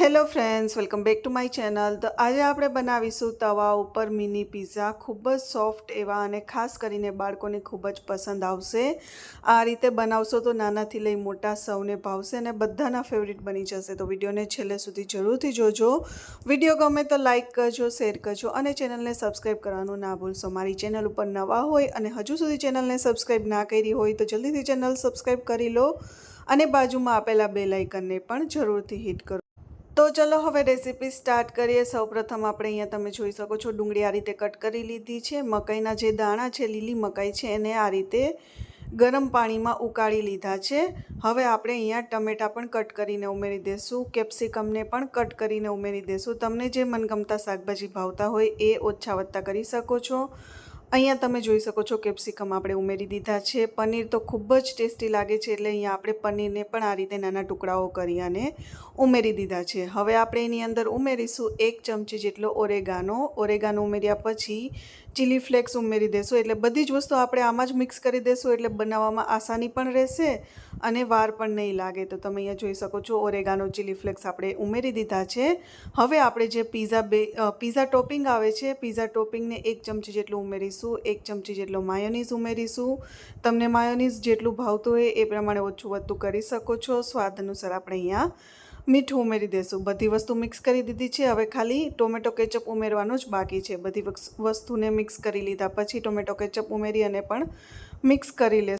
Hello friends, welcome back to my channel. તો આજે આપણે બનાવીશું તવા ઉપર મિની પિઝા. ખૂબ જ સોફ્ટ એવા અને ખાસ કરીને બાળકોને ખૂબ જ પસંદ આવશે. આ રીતે બનાવશો તો નાનાથી લઈ મોટા સૌને ભાવશે અને બધાના ફેવરિટ બની જશે. તો વિડીયોને છેલ્લે સુધી જરૂરથી જોજો. વીડિયો ગમે તો લાઇક કરજો શેર કરજો અને ચેનલને સબસ્ક્રાઈબ કરવાનું ના ભૂલશો. મારી ચેનલ ઉપર નવા હોય અને હજુ સુધી ચેનલને સબસ્ક્રાઈબ ના કરી હોય તો જલ્દીથી ચેનલ સબસ્ક્રાઈબ કરી લો અને બાજુમાં આપેલા બે લાઇકનને પણ જરૂરથી હિટ કરો. તો ચલો હવે રેસીપી સ્ટાર્ટ કરીએ. સૌપ્રથમ આપણે અહીંયા તમે જોઈ શકો છો ડુંગળી આ રીતે કટ કરી લીધી છે. મકાઈના જે દાણા છે, લીલી મકાઈ છે, એને આ રીતે ગરમ પાણીમાં ઉકાળી લીધા છે. હવે આપણે અહીંયા ટમેટાં પણ કટ કરીને ઉમેરી દઈશું કેપ્સિકમને પણ કટ કરીને ઉમેરી દઈશું તમને જે મનગમતા શાકભાજી ભાવતા હોય એ ઓછા વત્તા કરી શકો છો. અહીંયા તમે જોઈ શકો છો કેપ્સિકમ આપણે ઉમેરી દીધા છે. પનીર તો ખૂબ જ ટેસ્ટી લાગે છે એટલે અહીંયા આપણે પનીરને પણ આ રીતે નાના ટુકડાઓ કરી અને ઉમેરી દીધા છે. હવે આપણે એની અંદર ઉમેરીશું એક ચમચી જેટલો ઓરેગાનો. ઓરેગાનો ઉમેર્યા પછી ચીલી ફ્લેક્સ ઉમેરી દેશું. એટલે બધી જ વસ્તુ આપણે આમાં જ મિક્સ કરી દેશું એટલે બનાવવામાં આસાની પણ રહેશે અને વાર પણ નહીં લાગે. તો તમે અહીંયા જોઈ શકો છો ઓરેગાનો ચીલી ફ્લેક્સ આપણે ઉમેરી દીધા છે. હવે આપણે જે પીઝા બે પીઝા ટોપિંગ આવે છે પીઝા ટોપિંગને એક ચમચી જેટલું ઉમેરીશું. એક ચમચી જેટલો માયોનીઝ ઉમેરીશું. તમને માયોનીઝ જેટલું ભાવતું હોય એ પ્રમાણે ઓછું વધતું કરી શકો છો. સ્વાદ અનુસાર આપણે અહીંયા મીઠું ઉમેરી દઈશું બધી વસ્તુ મિક્સ કરી દીધી છે. હવે ખાલી ટોમેટો કેચઅપ ઉમેરવાનું જ બાકી છે. બધી વસ્તુને મિક્સ કરી લીધા પછી ટોમેટો કેચઅપ ઉમેરી અને પણ મિક્સ કરી લેશું.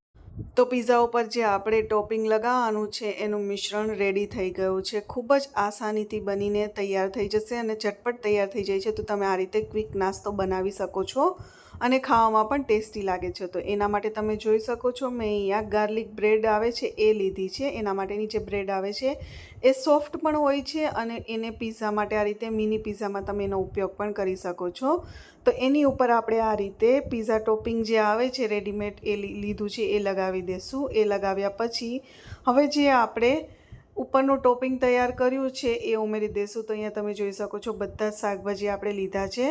તો પીઝા ઉપર જે આપણે ટોપિંગ લગાવવાનું છે, એનું મિશ્રણ રેડી થઈ ગયું છે. ખૂબ જ આસાનીથી બનીને તૈયાર થઈ જશે અને ઝટપટ તૈયાર થઈ જાય છે. તો તમે આ રીતે ક્વિક નાસ્તો બનાવી શકો છો. અને ખાવામાં પણ ટેસ્ટી લાગે છે. તો એના માટે તમે જોઈ શકો છો, મેં અહીંયા ગાર્લિક બ્રેડ આવે છે, એ લીધી છે. એના માટેની જે બ્રેડ આવે છે, એ સોફ્ટ પણ હોય છે અને એને પીઝા માટે આ રીતે મિની પીઝામાં તમે એનો ઉપયોગ પણ કરી શકો છો. તો એની ઉપર આપણે આ રીતે પીઝા ટોપિંગ જે આવે છે, રેડીમેડ એ લીધું છે, એ લગાવી દેશું. એ લગાવ્યા પછી હવે જે આપણે ઉપરનું ટોપિંગ તૈયાર કર્યું છે, એ ઉમેરી દેશું. તો અહીંયા તમે જોઈ શકો છો, બધા જ શાકભાજી આપણે લીધા છે.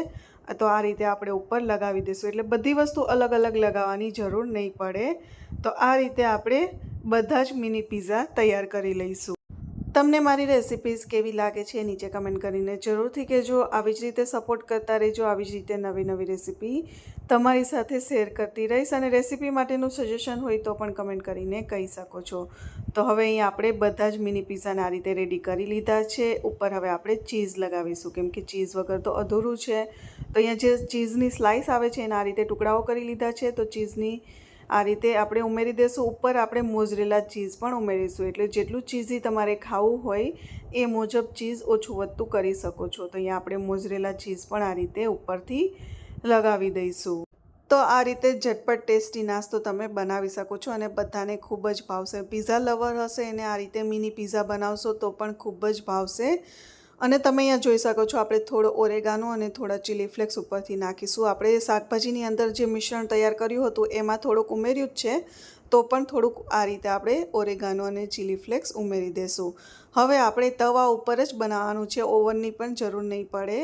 તો આ રીતે આપણે ઉપર લગાવી દઈશું. એટલે બધી વસ્તુ અલગ અલગ લગાવવાની જરૂર નહીં પડે. તો આ રીતે આપણે બધા જ મિની પિઝા તૈયાર કરી લઈશું. તમને મારી રેસિપીઝ કેવી લાગે છે નીચે કમેન્ટ કરીને જરૂરથી કહેજો. આવી જ રીતે સપોર્ટ કરતા રહેજો આવી જ રીતે નવી નવી રેસિપી તમારી સાથે શેર કરતી રહીશ અને રેસિપી માટેનું સજેશન હોય તો પણ કમેન્ટ કરીને કહી શકો છો. તો હવે અહીં આપણે બધા જ મિની પીઝાને આ રીતે રેડી કરી લીધા છે. ઉપર હવે આપણે ચીઝ લગાવીશું. કેમ કે ચીઝ વગર તો અધૂરું છે. તો અહીંયા જે ચીઝની સ્લાઇસ આવે છે એના આ રીતે ટુકડાઓ કરી લીધા છે. તો ચીઝની આ રીતે આપણે ઉમેરી દઈશું ઉપર આપણે મોજરેલા ચીઝ પણ ઉમેરીશું. એટલે જેટલું ચીઝી તમારે ખાવું હોય, એ મુજબ ચીઝ ઓછું વધતું કરી શકો છો. તો અહીંયા આપણે મોજરેલા ચીઝ પણ આ રીતે ઉપરથી લગાવી દઈશું. તો આ રીતે ઝટપટ ટેસ્ટી નાસ્તો તમે બનાવી શકો છો અને બધાને ખૂબ જ ભાવશે. પીઝા લવર હશે એને આ રીતે મિની પીઝા બનાવશો તો પણ ખૂબ જ ભાવશે. અને તમે અહીંયા જોઈ શકો છો, આપણે થોડો ઓરેગાનો અને થોડા ચીલી ફ્લેક્સ ઉપરથી નાખીશું. આપણે શાકભાજીની અંદર જે મિશ્રણ તૈયાર કર્યું હતું, એમાં થોડુંક ઉમેર્યું જ છે, તો પણ થોડુંક આ રીતે આપણે ઓરેગાનો અને ચીલી ફ્લેક્સ ઉમેરી દઈશું હવે આપણે તવા ઉપર જ બનાવવાનું છે, ઓવનની પણ જરૂર નહીં પડે.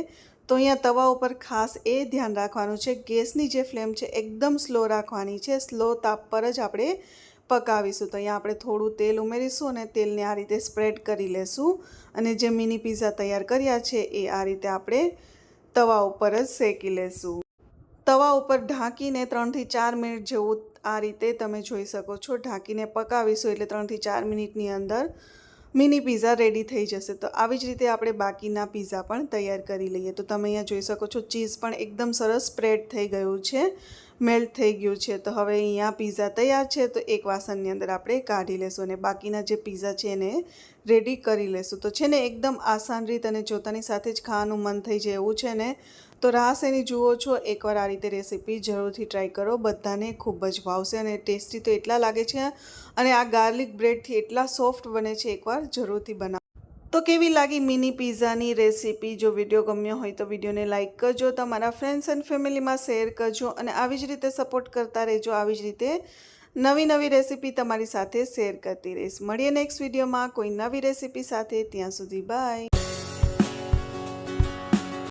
તો અહીંયા તવા ઉપર ખાસ એ ધ્યાન રાખવાનું છે, ગેસની જે ફ્લેમ છે, એકદમ સ્લો રાખવાની છે. સ્લો તાપ પર જ આપણે પકાવીશું. તો અહીંયા આપણે થોડું તેલ ઉમેરીશું અને તેલને આ રીતે સ્પ્રેડ કરી લેશું. અને જે મિની પીઝા તૈયાર કર્યા છે એ આ રીતે આપણે તવા ઉપર જ શેકી લેશું. તવા ઉપર ઢાંકીને ત્રણથી ચાર મિનિટ જેવું આ રીતે તમે જોઈ શકો છો. ઢાંકીને પકાવીશું એટલે ત્રણથી ચાર મિનિટની અંદર મિની પીઝા રેડી થઈ જશે. તો આવી જ રીતે આપણે બાકીના પીઝા પણ તૈયાર કરી લઈએ. તો તમે અહીંયા જોઈ શકો છો ચીઝ પણ એકદમ સરસ સ્પ્રેડ થઈ ગયું છે. મેલ્ટ થઈ ગયું છે. તો હવે અહીંયા પીઝા તૈયાર છે. તો એક વાસણની અંદર આપણે કાઢી લેશું અને બાકીના જે પીઝા છે એને રેડી કરી લેશું. તો છે ને એકદમ આસાન રીત અને જોતાની સાથે જ ખાવાનું મન થઈ જાય એવું છે ને. તો રાસ એની જુઓ છો, એકવાર આ રીતે રેસીપી જરૂરથી ટ્રાય કરો. બધાને ખૂબ જ ભાવશે અને ટેસ્ટી તો એટલા લાગે છે. અને આ ગાર્લિક બ્રેડથી એટલા સોફ્ટ બને છે, એકવાર જરૂરથી બનાવો. તો કેવી લાગી મિની પિઝાની રેસીપી? જો વીડિયો ગમ્યો હોય તો વિડીયોને લાઇક કરજો, તમારા ફ્રેન્ડ્સ એન્ડ ફેમિલીમાં શેર કરજો અને આવી જ રીતે સપોર્ટ કરતા રહેજો. આવી જ રીતે નવી નવી રેસીપી તમારી સાથે શેર કરતી રહીશ. મળીએ નેક્સ્ટ વિડીયોમાં. કોઈ નવી રેસીપી સાથે. ત્યાં સુધી બાય